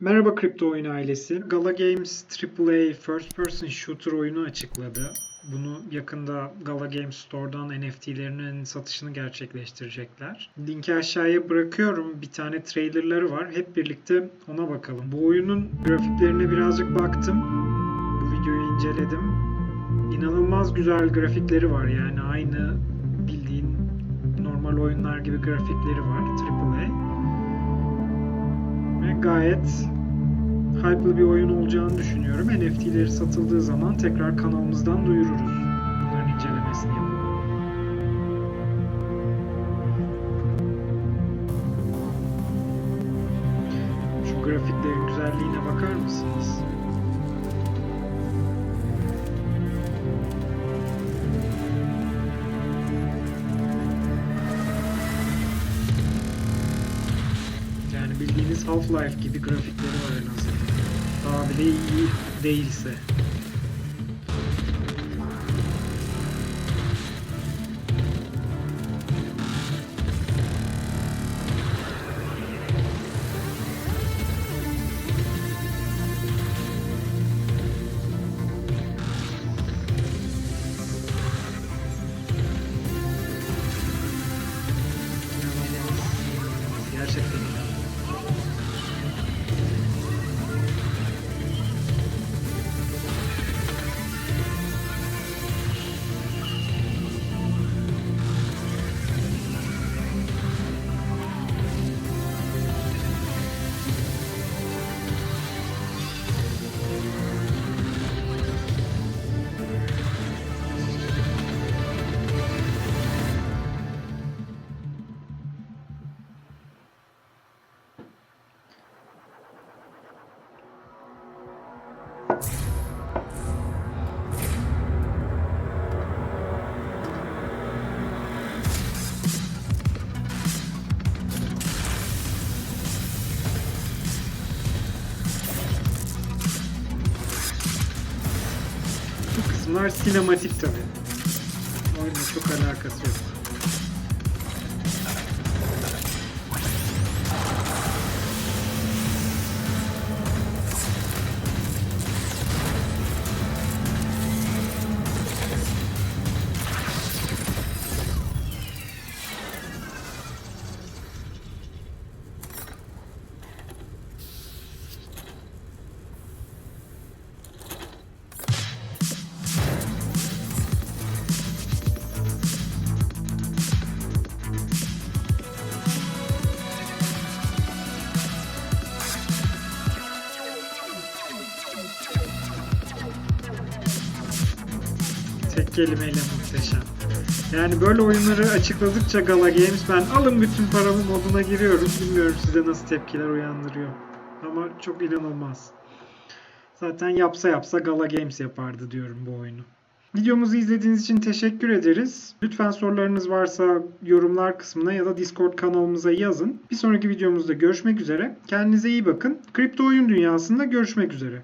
Merhaba kripto oyun ailesi. Gala Games AAA First Person Shooter oyunu açıkladı. Bunu yakında Gala Games Store'dan NFT'lerinin satışını gerçekleştirecekler. Linki aşağıya bırakıyorum. Bir tane trailerları var. Hep birlikte ona bakalım. Bu oyunun grafiklerine birazcık baktım. Bu videoyu inceledim. İnanılmaz güzel grafikleri var yani aynı bildiğin normal oyunlar gibi grafikleri var gayet hype'lı bir oyun olacağını düşünüyorum. NFT'leri satıldığı zaman tekrar kanalımızdan duyururuz. Bunların incelemesini yapalım. Şu grafiklerin güzelliğine bakar mısınız? Bildiğiniz Half-Life gibi grafikleri var en azından. Daha bile iyi değilse. Gerçekten Bu kısımlar sinematik tabi. Oyunla çok alakası yok. Tek kelimeyle muhteşem. Yani böyle oyunları açıkladıkça Gala Games ben alın bütün paramı moduna giriyorum. Bilmiyorum size nasıl tepkiler uyandırıyor. Ama çok inanılmaz. Zaten yapsa yapsa Gala Games yapardı diyorum bu oyunu. Videomuzu izlediğiniz için teşekkür ederiz. Lütfen sorularınız varsa yorumlar kısmına ya da Discord kanalımıza yazın. Bir sonraki videomuzda görüşmek üzere. Kendinize iyi bakın. Kripto oyun dünyasında görüşmek üzere.